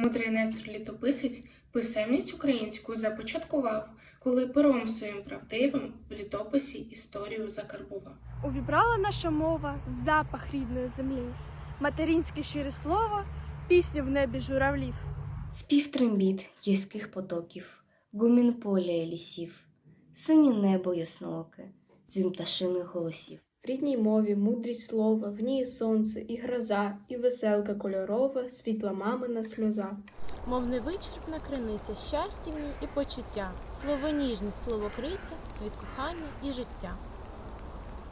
Мудрий Нестор літописець писемність українську започаткував, коли пером своїм правдивим в літописі історію закарбував. Увібрала наша мова запах рідної землі, материнське щире слово, пісню в небі журавлів. Спів трембіт гірських потоків, гумін поля і лісів, синє небо яснооке, дзвін пташиних голосів. В рідній мові мудрість слова, в ній і сонце, і гроза, і веселка кольорова, світла мамина сльоза. Мов невичерпна криниця щастя в ній і почуття, слово ніжність, слово криця, світ кохання і життя.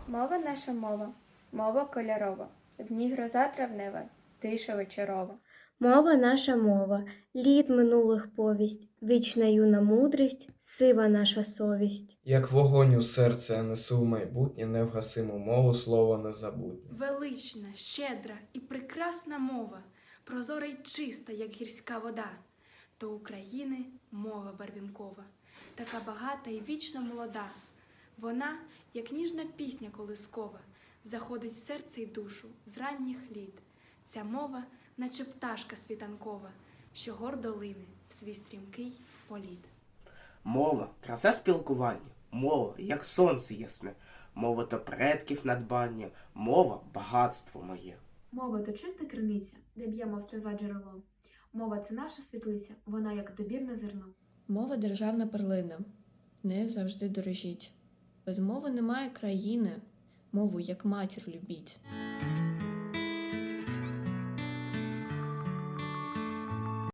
Мова наша мова, мова кольорова, в ній гроза травнева, тиша вечорова. Мова наша мова, літ минулих повість, вічна юна мудрість, сива наша совість. Як вогонь у серце я несу в майбутнє, невгасиму мову слово незабутнє. Велична, щедра і прекрасна мова, прозора й чиста, як гірська вода, то України мова барвінкова, така багата і вічно молода. Вона, як ніжна пісня колискова, заходить в серце й душу з ранніх літ. Ця мова, наче пташка світанкова, що гордо лине в свій стрімкий політ. Мова краса спілкування, мова, як сонце ясне, мова то предків надбання, мова багатство моє. Мова то чиста криниця, де б'ємо в сльоза джерело. Мова це наша світлиця, вона як добірне зерно. Мова державна перлина. Не завжди дорожіть. Без мови немає країни. Мову як матір любіть.